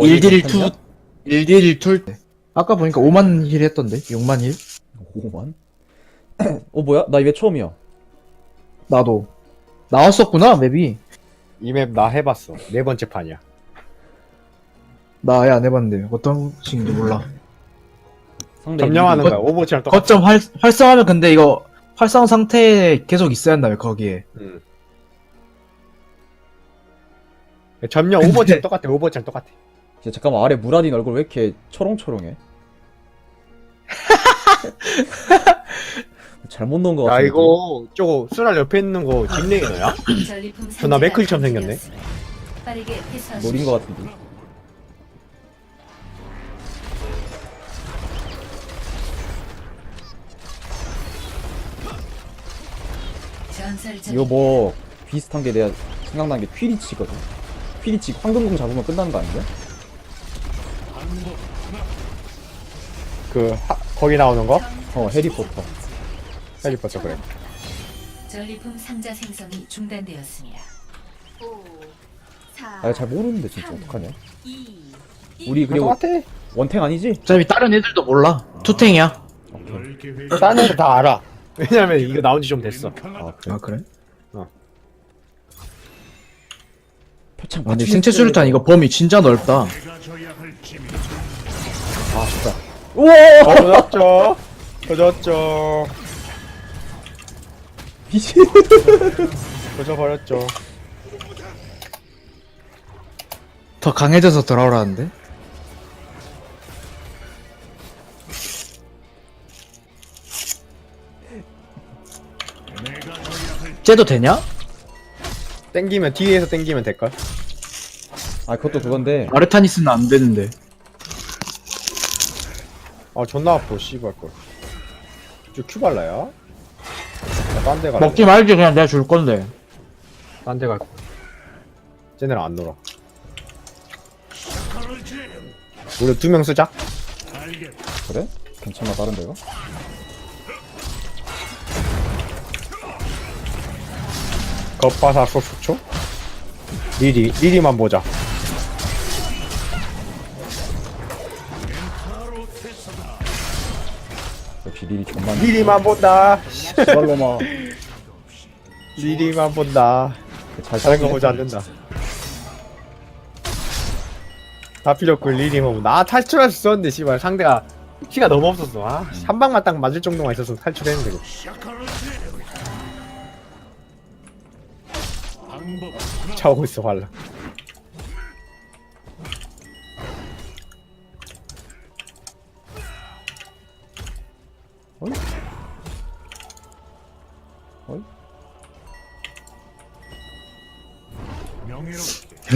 1딜 2 1딜 2 아까 보니까 5만 힐 했던데 6만 힐 5만? 어 뭐야? 나 이게 처음이야. 나도 나왔었구나 맵이 이 맵 나 해봤어. 네 번째 판이야. 나 아예 안 해봤는데 어떤 식인지 몰라 상대 점령하는. 거야. 오버워치랑 똑같아. 거점 활, 활성하면 근데 이거 활성 상태에 계속 있어야 한다며 거기에 응. 점령 오버워치랑 똑같아. 오버워치랑 똑같아. 야, 잠깐만 아래 무라딘 얼굴 왜 이렇게 초롱초롱해? 잘못 넣은 거 야 같은데. 이거 저거 수랄 옆에 있는 거 딥레이너야? 존나 맥클처럼 생겼네. 빠르게 회수하십시오. 노린 거 같은데. 이거 뭐 비슷한 게 내가 생각난 게 퀴리치거든. 퀴리치 황금공 잡으면 끝나는 거 아닌가? 그 하- 거기 나오는 거? 어 해리포터. 해리포터 그래. 전리품 상자 생성이 중단되었습니다. 5, 4, 아잘 모르는데 진짜 어떡하냐? 2, 우리 그리고 똑같아. 원탱 아니지? 어차피 다른 애들도 몰라 투탱이야. 딴 애들 다 알아. 왜냐면 이거 나온 지 좀 됐어. 아 그래? 아 그래? 표창 아, 맞추기 생체 수류탄 이거 범위 진짜 넓다 아 진짜. 우와! 터졌죠. 터졌죠. 미친. 터져버렸죠. 더 강해져서 돌아오라는데 쟤도 되냐? 땡기면 뒤에서 땡기면 될걸? 아 그것도 그건데 아르타니스는 안 되는데 아 존나 아파 씨발 걸. 저 큐 발라야? 딴데 가. 먹지 말지 그냥 내가 줄 건데 딴 데 갈. 쟤네랑 안 놀아. 우리 두 명 쓰자. 그래? 괜찮나 다른 데가? 겉바사 소수초. 리리 리리만 보자. 릴이 존나. 리리만 본다. 씨발로마. 리리만 본다. 잘 다른 거 보지. 않는다. 다 필요 없고 리리만 본다. 아 탈출할 수 있었는데 씨발 상대가 피가 너무 없었어. 아, 한 방만 딱 맞을 정도만 있어서 탈출했는데. 그거. 차오고 있어 발라. 어이? 어이?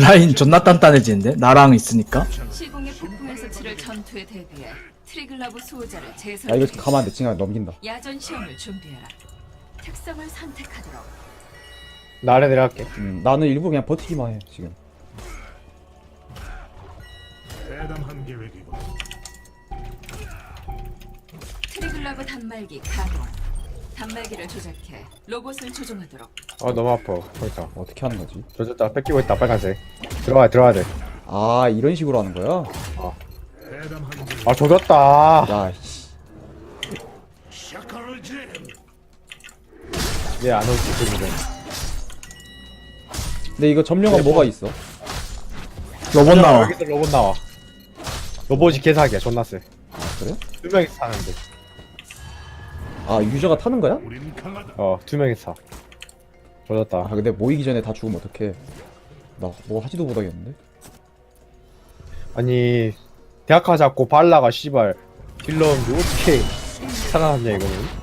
라인 존나 단단해지는데 나랑 있으니까 시공의 폭풍에서 치를 전투에 대비해 트리글라브 수호자를 야. 이거 가만 안 돼. 징아 넘긴다. 야전 시험을 준비해라. 특성을 선택하도록. 나 아래 내려갈게. 음, 나는 일부러 그냥 버티기만 해 지금. 대담한 계획이고 트리글라브 단말기 가동. 단말기를 조작해 로봇을 조종하도록. 아 너무 아파. 거기다. 어떻게 하는 거지? 조졌다. 뺏기고 있다. 빨간색. 들어와 들어와야 돼. 아 이런 식으로 하는 거야? 계획 아 조졌다. 야 씨. 얘안 올지 그리고. 근데 이거 점령은 뭐가 있어? 로봇 나와 여기서 로봇 나와. 로봇이 개사기야. 존나 세. 그래? 두 명이서 사는데. 아 유저가 타는 거야? 어, 두 명이서 사. 아 조졌다. 근데 모이기 전에 다 죽으면 어떡해? 나 뭐 하지도 못하겠는데? 아니, 대학가 잡고 발라가 씨발 딜러인데 어떻게 살아났냐 이거는.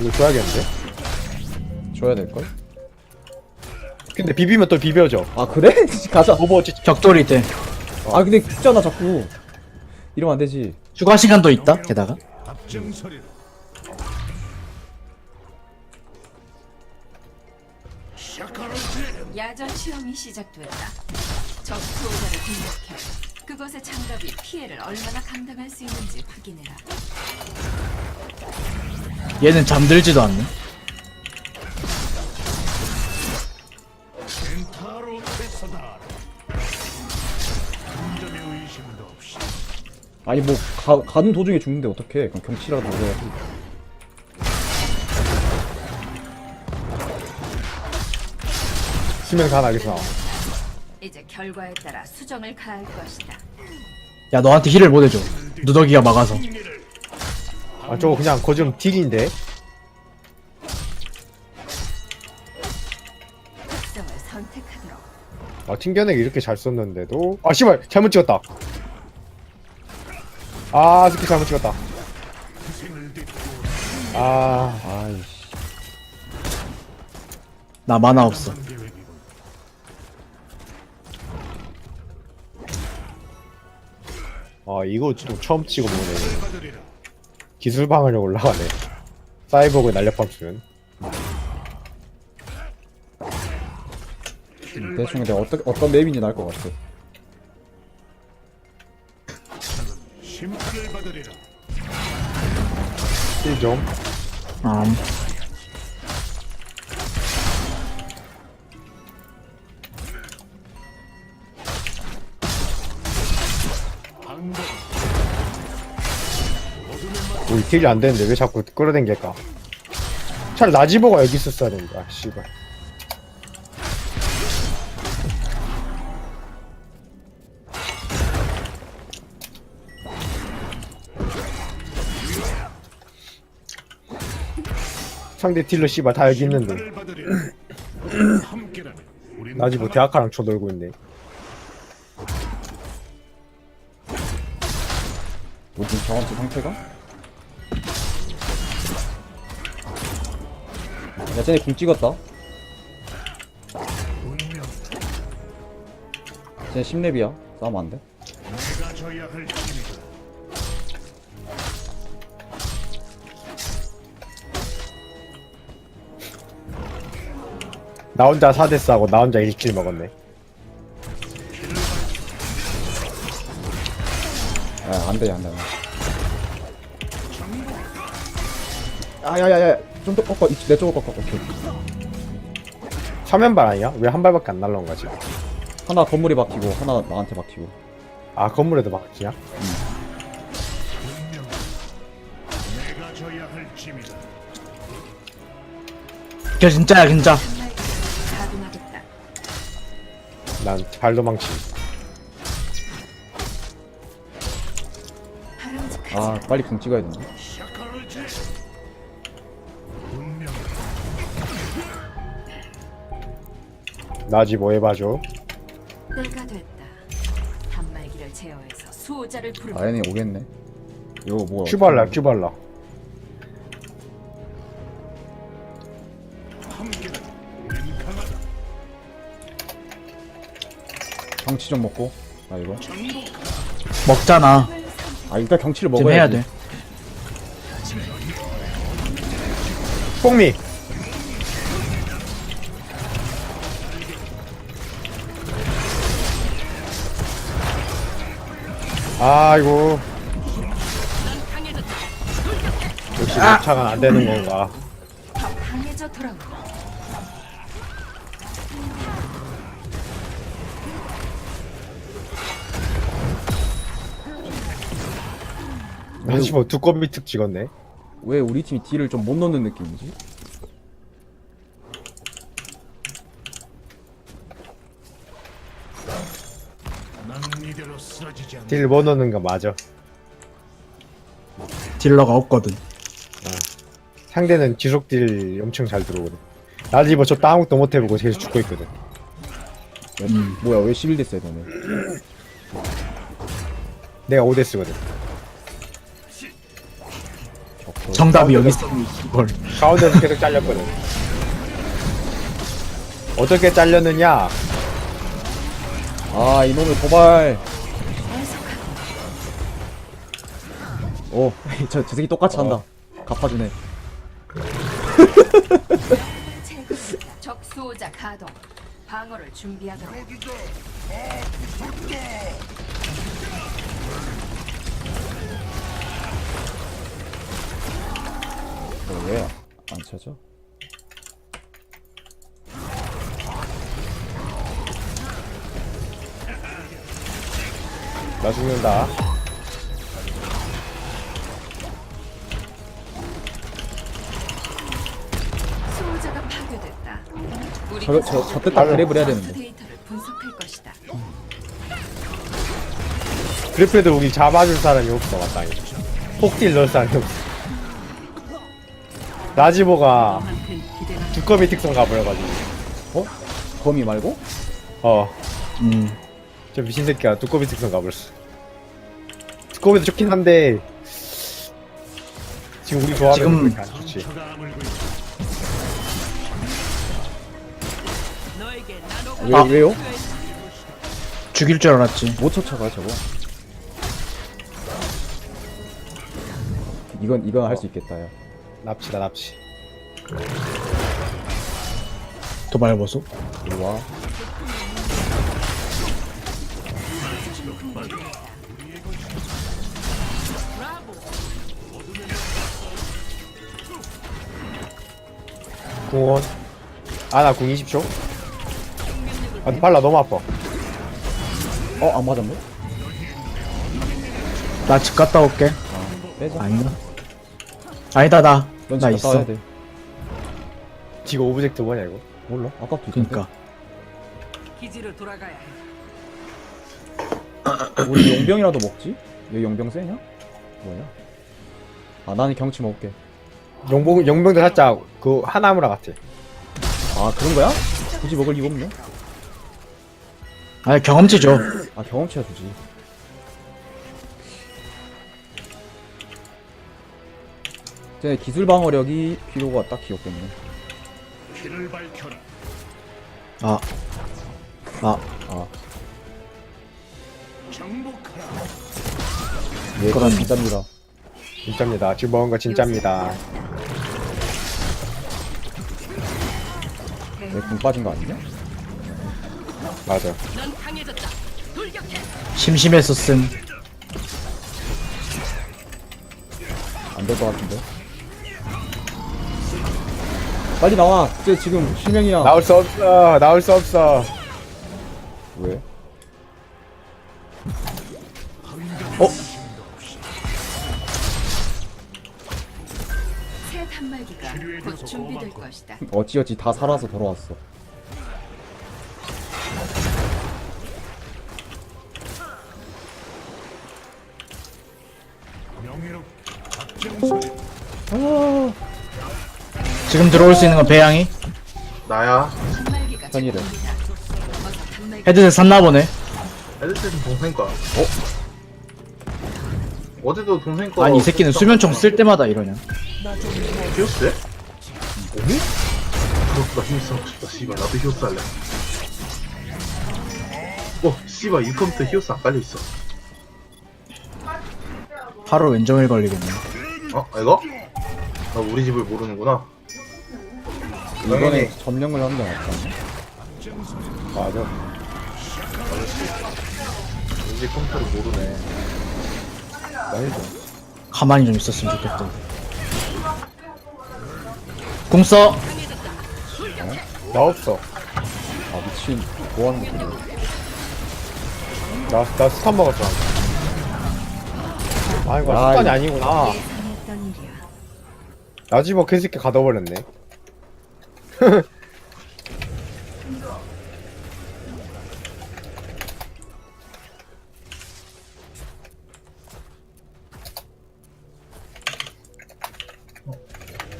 이거 줘야겠는데? 줘야 될 걸? 근데 비비면 또 비벼져. 아 그래? 가자. 오버워치 격돌이 때 아 근데 죽잖아 자꾸. 이러면 안 되지. 추가 시간도 있다 게다가 야전 시험이 시작됐다. 적 수호자를 공격해 그것의 장갑이 피해를 얼마나 감당할 수 있는지 확인해라. 얘는 잠들지도 않네 아니 뭐 가, 가는 도중에 죽는데 어떡해 그럼 경치라도 먹어야지 수면 가 나겠어. 이제 결과에 따라 수정을 가할 것이다. 야 너한테 힐을 못 해줘 누더기가 막아서 아 저거 그냥 거좀 딜인데. 특성을 선택하도록. 아 튕겨내기 이렇게 잘 썼는데도 아 씨발 잘못 찍었다. 아 스킬 잘못 찍었다. 아 아이씨 나 만화 없어. 아 이거 좀 처음 치고 보네. 받으리라. 기술 방어력 올라가네. 사이버그 날렵함 수는. 대충 근데 어떤 어떤 맵인지 알것 같아 1점. 암. 음. 우리 딜이 안 되는데 왜 자꾸 끌어당길까? 차라리 나지보가 여기 있었어야 된다, 아, 씨발. 상대 딜러 씨발 다 여기 있는데. 함께라면 우린 나지보 대학가랑 쳐놀고 있네. 뭐지 경험치 상태가? 야 쟤네 궁 찍었다 쟤네 10렙이야 싸우면 안돼 내가 져야 할 나 혼자 4대 싸고 나 혼자 1킬 먹었네. 야 안돼 안돼 야야야 야 좀 더 꺾어 이- 내 쪽으로 꺾어 오케이 화면발 아니야? 왜 한 발밖에 안 날라온 거지? 하나 건물에 박히고 하나 나한테 박히고 아 건물에도 팀이다. 걔 진짜야 진짜 난 잘 도망치. 바람직하지. 아 빨리 궁 찍어야. 운명 나지 뭐 해봐줘. 때가 됐다. 한말기를 제어해서 수호자를 아 얘네 오겠네 이거 뭐야 큐발라 큐발라. 경치 좀 먹고 아 이거 먹잖아 아 일단 경치를 지금 먹어야지 해야 돼 뽕미. 아이고. 역시 녹차가 안 되는 건가? 더 강해져 돌아온 다. 아씨 뭐 두꺼비 특 찍었네. 왜 우리 팀이 딜을 좀 못 넣는 느낌이지? 난 이대로 쓰러지지 않는다. 딜뭐 넣는 거 맞아. 딜러가 없거든 상대는 지속 딜 엄청 잘 들어오거든. 나지 뭐저 아무것도 못 해보고 계속 죽고 있거든. 음. 뭐야 왜 11대 세 너네 내가 5대 쓰거든. 정답이 여기 있어 이걸 가운데서 계속 잘렸거든. 어떻게 잘렸느냐? 아 이놈의 도발 오, 저, 저 새끼 똑같이 한다 갚아주네 제거했다. 적 수호자 가동. 방어를 준비하도록. 왜안 쳐져? 나 죽는다. 수호자가 파괴됐다. 우리 저, 저, 저 때딱 그랩을 해야 되는데. 데이터를 분석할 것이다. 그래프에도 우리 잡아줄 사람이 없어, 마땅히. 폭딜 넣을 사람이 없어. 나지보가 두꺼비 특성 가버려가지고. 어? 거미 말고? 어, 음. 저 미친 새끼가 두꺼비 특성 가버렸어. 두꺼비도 좋긴 한데, 지금 우리 조합은 지금- 그렇게 안 좋지. 있다. 왜, 아. 왜요? 죽일 줄 알았지. 못 쫓아가 저거 이건 이건 할 수 있겠다 야 납치다, 납치. 도발 보소. 이리 와 궁원. 아, 나 궁 20초? 아, 발라 너무 아파. 어? 안 맞았네? 나 집 갔다 올게. 빼자 아닌가? 아니다, 나. 넌나 있어. 돼 지금 오브젝트 뭐냐, 이거? 몰라 아까부터 그니까. 기지로 돌아가야 해. 우리 용병이라도 먹지? 여기 용병 세냐? 뭐냐? 아 나는 경치 먹을게 용봉, 용병도 살짝, 그, 하나무라 같아. 아 그런 거야? 굳이 먹을 이유 없네 아니, 경험치 줘. 아 경험치야 주지 제 기술 방어력이 필요가 딱히 없겠네 길을 밝혀라. 아. 아, 아 정복하라. 예, 그건 진짜입니다 진짜입니다. 지금 먹은 거 진짜입니다. 내궁 빠진 거 아니냐? 맞아. 넌 강해졌다. 돌격해. 심심했었음. 안 될 것 같은데 빨리 나와 쟤 지금 실명이야 나올 수 없어. 나올 수 없어. 왜? 새 단말기가 곧 준비될 것이다. 어찌어찌 다 살아서 돌아왔어 명예롭게 박정수 지금 들어올 수 있는 건 배양이? 나야. 단말기 헤드셋 샀나 보네. 헤드셋은 동생 거. 어? 어제도 동생 거. 아니, 이 새끼는 수면총 쓸 때마다 이러냐. 히오스? 오미? 부럽다 힘써 하고 싶다 씨발 나도 히오스 할래 어 씨발 이 컴퓨터 히오스 안 깔려 있어 하루 왼종일 걸리겠네. 어? 이거? 나 우리 집을 모르는구나 이번에 점령을 하는 게 낫지 않나? 맞아. 집 컴퓨터를 모르네 나이도. 가만히 좀 있었으면 좋겠다. 궁 써! 나 없어. 아 미친 뭐 하는 거야 나, 나 스탄 먹었어. 아, 이거 아, 스탄이 이거- 아니구나. 예상했던 일이야. 나지뭐 그 새끼 가둬버렸네.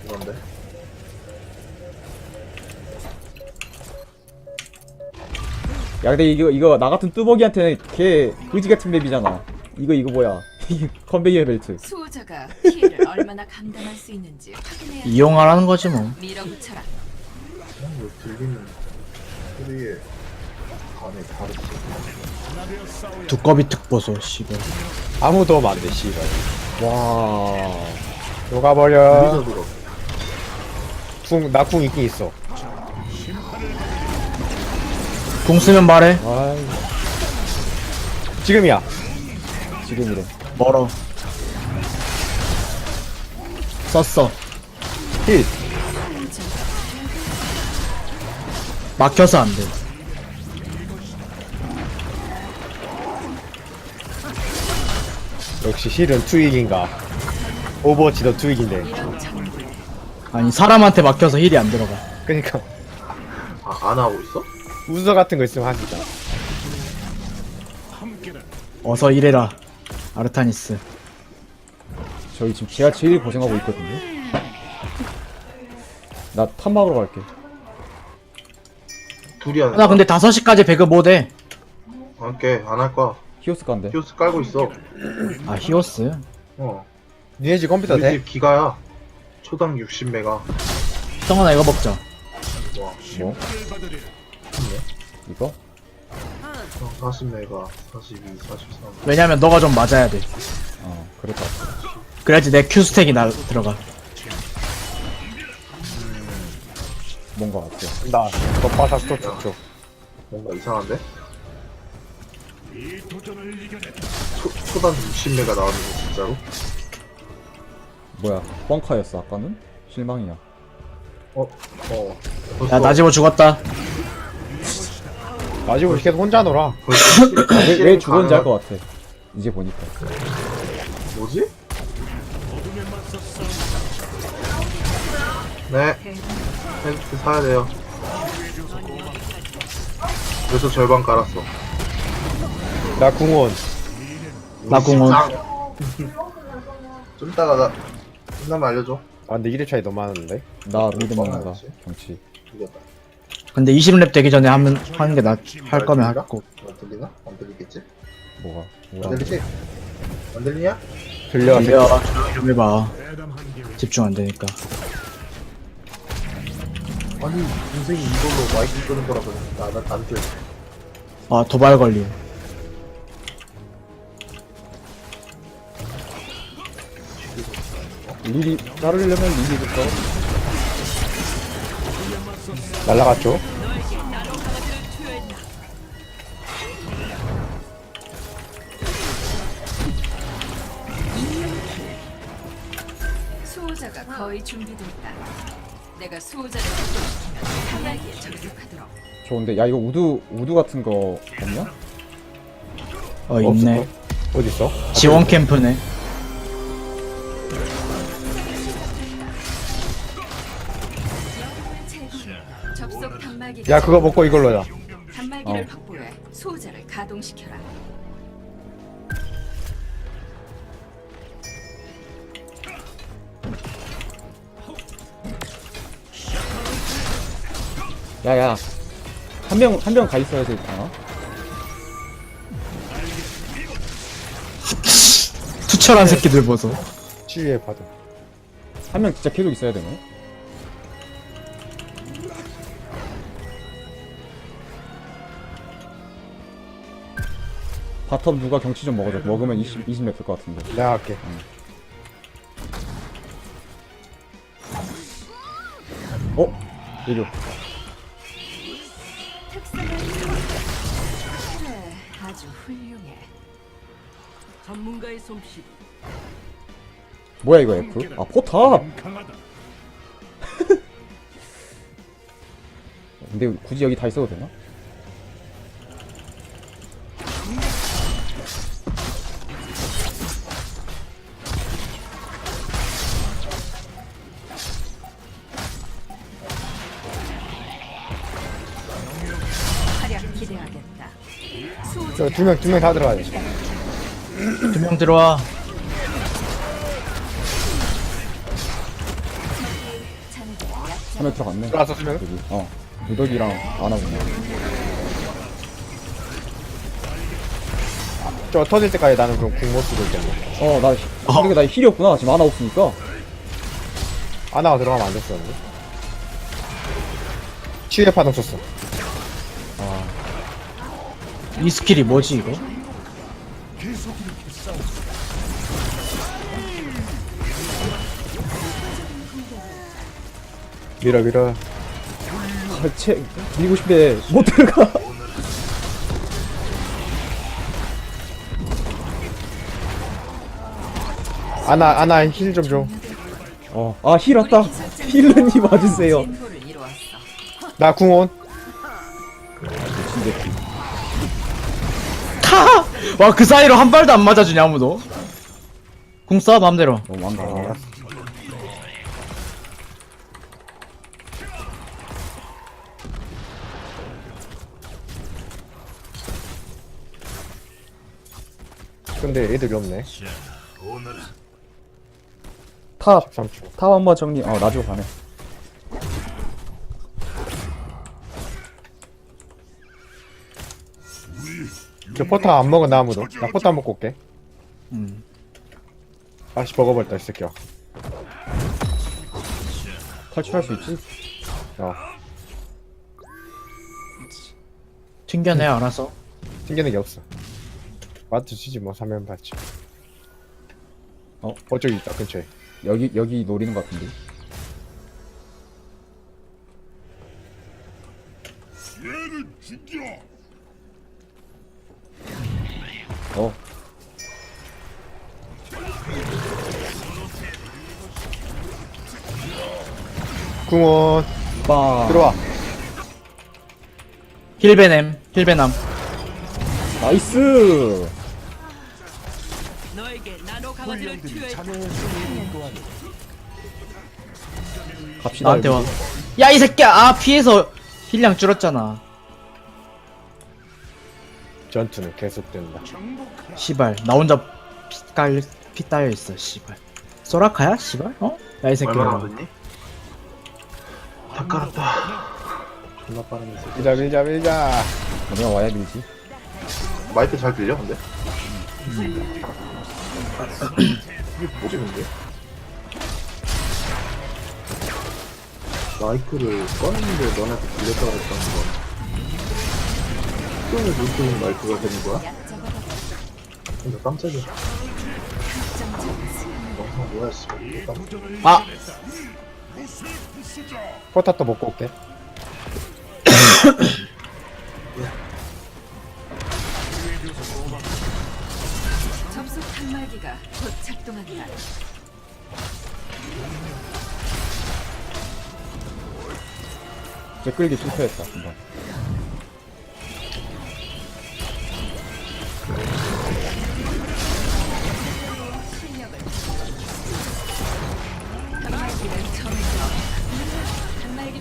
이건데 야 근데 이거 이거 나 같은 뚜벅이한테는 걔 의지 같은 맵이잖아 이거 이거 뭐야 이 컨베이어 벨트 수호자가 피해를 얼마나 감당할 수 있는지 확인해야 돼. 이용하라는 거지 뭐. 밀어붙여라. 이거 들리는 소리에 간에 다르지 두꺼비 특보소, 씨발. 아무 도움 안 돼, 씨발. 와 녹아버려. 들어 궁, 나궁 있긴 있어. 궁 쓰면 말해. 아이 지금이야. 지금이래 멀어. 썼어. 힐. 막혀서 안 돼. 역시 힐은 투익인가 오버워치도 투익인데 아니 사람한테 막혀서 힐이 안 들어가 그니까 아, 안 하고 있어? 우서 같은 거 있으면 하시자 함께라. 어서 일해라 아르타니스 저희 지금 제가 제일 고생하고 있거든요. 나 탐막으로 갈게. 둘이 하는 나 근데 5시까지 배그 못해. 할게 안할 거야. 히오스 간대. 히오스 깔고 있어. 아 히오스? 어. 니네 집 컴퓨터 우리 돼? 집 기가야. 초당 60메가. 성원아 이거 먹자. 뭐? 을 받으리라. 이거? 40메가 42 43 왜냐면 너가 좀 맞아야 돼. 어, 그럴 것 같아. 그래야지 내 Q 스택이 나 들어가 뭔가 같아. 나 겉바사 스토 쪽 뭔가 이상한데? 이 도전을 이겨내라. 초, 초당 60메가 나오는 거 진짜로? 뭐야, 뻥카였어, 아까는? 실망이야. 어? 어야 벌써- 나지모 죽었다 마지막에 계속 혼자 놀아 벌써 실- 왜, 왜 실행 죽었는지 알 가능한- 것 같아. 이제 보니까. 뭐지? 네 헬스 사야 돼요 그래서 절반 깔았어 나 궁원 나 공원 좀 이따가 나 끝나면 알려줘 아 근데 1회 차이 너무 많은데 나 미드 먹는다. 경치. 이겼다 근데 20렙 되기 전에 하면 하는 게 나 할 거면 하고 안 들리나? 안 들리겠지? 뭐가? 안 뭐라? 들리지? 안 들리냐? 들려 들려 좀 해봐 집중 안 되니까 아니 인생이 이걸로 마이크 끄는 거라고 나안 들려 아 도발 걸림 리리, 자르려면 리리부터. 날라갔죠? 수호자가 거의 준비됐다. 내가 수호자를 확보시키면 사나기에 전속하도록. 좋은데, 야, 이거 우드, 우드 같은 거 없냐? 어 있네 어디 있어? 지원 캠프네 제공. 접속 단말기. 야 그거 먹고 이걸로 야 단말기를 어. 확보해 수호자를 가동시켜라. 야, 야. 한 명, 한 명 가 있어야 되지 않아? 투철한 새끼들 보소 치유의 파도 한명 진짜 계속 있어야 되네. 바텀 누가 경치 좀 먹어줘. 먹으면 20, 20 맵을 것 같은데. 내가 할게 어? 특 아주 훌륭해. 전문가의 솜씨. 뭐야 이거 F? 아 포탑! 강하다. 근데 굳이 여기 다 있어도 되나? 저 두 명 두 명 다 들어가야 돼 두 명 들어와 명 들어갔네. 들어왔어 두 명 여기. 어. 누더기랑 안하구나. 저 터질 때까지 나는 그럼 궁못 쓰고 있겠네 어, 나, 근데 나 힐이 없구나. 지금 하나 없으니까. 아나가 들어가면 안 됐었는데 치유의 파동 썼어 이 스킬이 뭐지 이거? 밀어 밀어 아, 채, 밀고 싶은데 못 들어가. 아나 아나 힐 좀줘나 어, 아, 힐 왔다. 힐러님 와주세요. 이루었어. 궁원 와 그 사이로 한 발도 안 맞아주냐 아무도 궁 써, 맘대로. 너무 많다. 근데 애들이 없네 탑, 3초 탑 한 번 정리. 어, 나지고 가네. 저 포타 안 먹어 나 아무도 나 포타 먹고 올게 음. 다시 먹어버렸다 이 새끼야 탈출할 수 있지? 어 튕겨내, 알아서. 튕기는 게 없어 마트 치지 뭐 사면 받지 어? 어 저기 있다 근처에 여기, 여기 노리는 것 같은데. 어, 궁원 빵. 들어와 힐베넴, 힐베남. 나이스! 너에게 나노 강화제를 투여했다. 갑시다. 나한테 와. 야, 이 새끼야! 아, 피해서 힐량 줄었잖아. 전투는 계속된다 씨발, 나 혼자 피 깔, 피 따여있어, 씨발. 소라카야? 씨발? 어? 야, 이 새끼야. 얼마나? 다 깔았다. 존나 빠르네. 밀자 밀자 밀자 내가 와야 밀지. 마이크 잘 들려 근데? 이게 뭐지 근데? 마이크를 껐는데 너네한테 들렸다 그랬다는 거. 수영의 물소리 마이크가 되는 거야? 근데 깜짝이야. 영상 뭐야 씨. 깜짝. 아! 또 먹고 올게 접속 단말기가 곧 작동한다. 제 끌기 실패했다. 금방.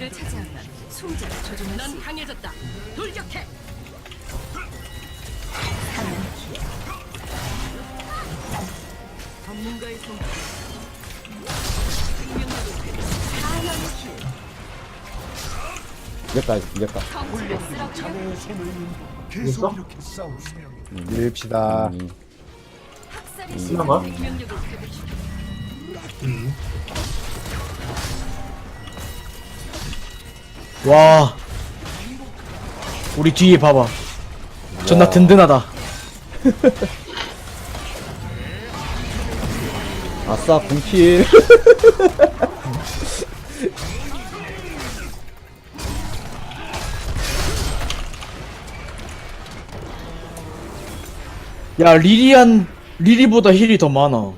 단말기를 차지하면 숨지를 조종할 수 넌 있다. 강해졌다. 돌격해. 전문가의 솜씨. 이겼다, 이겼다. 성스럽게 있어? 밀읍시다 음, 학살이 신나가? 생명력을 회복시켜. 와. 우리 뒤에 봐봐. 존나 든든하다. 아싸, 분필. 야, 리리안, 리리보다 힐이 더 많아.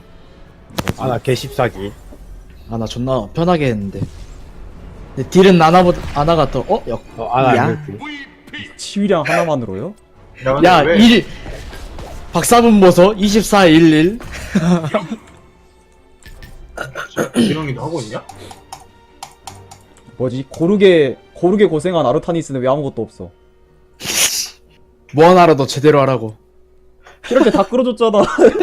아 나 개십사기 아, 나 존나 편하게 했는데. 근데 딜은 아나보다, 아나가 더, 어? 역, 어 아나 야. 밀크 치유량 하나만으로요? 야, 야, 왜 1, 박사분 보소? 24, 11. 기령이도 하고 있냐? 뭐지? 고르게, 고르게 고생한 아르타니스는 왜 아무것도 없어? 뭐 하나라도 제대로 하라고. 때다 끌어줬잖아.